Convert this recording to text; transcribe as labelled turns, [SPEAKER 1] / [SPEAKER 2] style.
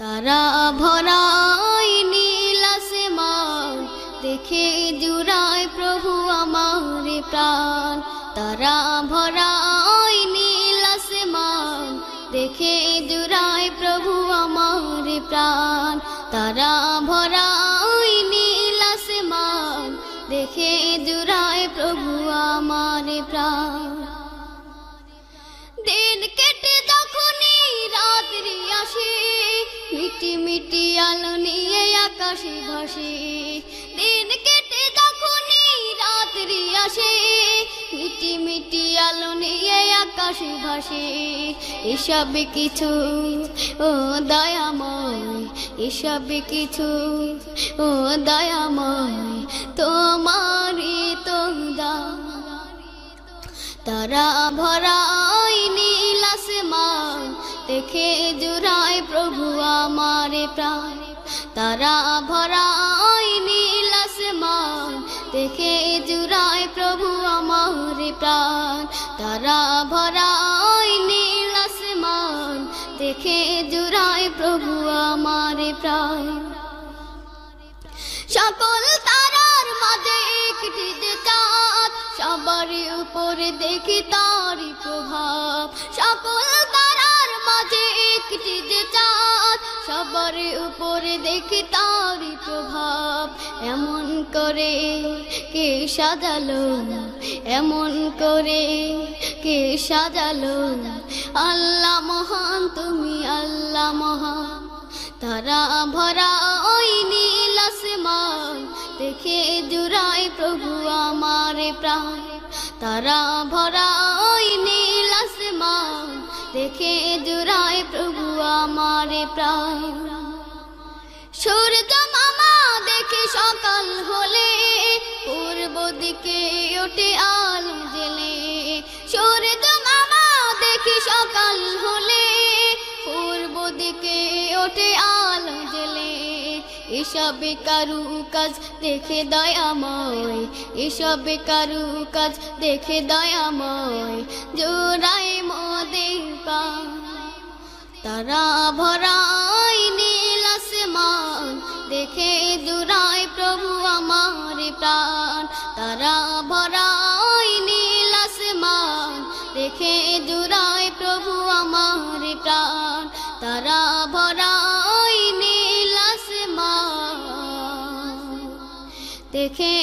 [SPEAKER 1] তারা ভরাই নীল আসমান, দেখে জুড়ায় প্রভু আমার প্রাণ। তারা ভরাই নীল আসমান, দেখে জুড়ায় প্রভু আমার প্রাণ। তারা ভরাই নীল আসমান, দেখে জুড়ায় প্রভু আমার প্রাণ। দিন আকাশে ভাসে, দিন কেটে যখনই রাত্রি আসে, মিটি মিটি আলো নিয়ে আকাশে ভাসে। এসব কিছু, ও দয়াময়, এসব কিছু, ও দয়াময়, তোমারই তো দা তারা ভরাই নীল আসমান, দেখে জুড়ায় প্রভু আমার প্রাণ তারা ভরাই নীল আসমান, দেখে জুড়ায় প্রভু আমার প্রাণ। তারা ভরাই নীল আসমান, দেখে জুড়ায় প্রভু আমার প্রাণ। সকল তারার মাঝে একটি চাঁদ, সবার উপরে দেখি তারই প্রভাব। সকল তারার মাঝে একটি যে সবার উপরে দেখি তারই প্রভাব। এমন করে কে সাজালো? এমন করে কে সাজালো? আল্লাহ মহান, তুমি আল্লাহ মহান। তারা ভরা ওই নীল আসমান দেখে জুড়াই প্রভু আমার প্রাণ। তারা ভরা ওই নীল আসমান দেখে জুড়াই আমার প্রাণ। সূর্য মামা দেখে সকাল হলে, পূর্ব দিকে ওঠে আলো জেলে। সূর্য মামা দেখে সকাল হলে, পূর্ব দিকে ওঠে আলো জেলে। এসব কারু কাজ দেখে দয়াময় এসব কারু কাজ দেখে দয়াময় জোড়াই মোদের পা তারা ভরাই নীল আসমান, দেখে জুড়াই প্রভু আমার প্রাণ। তারা ভরাই নীল আসমান, দেখে জুড়াই প্রভু আমার প্রাণ। তারা ভরাই নীল আসমান, দেখে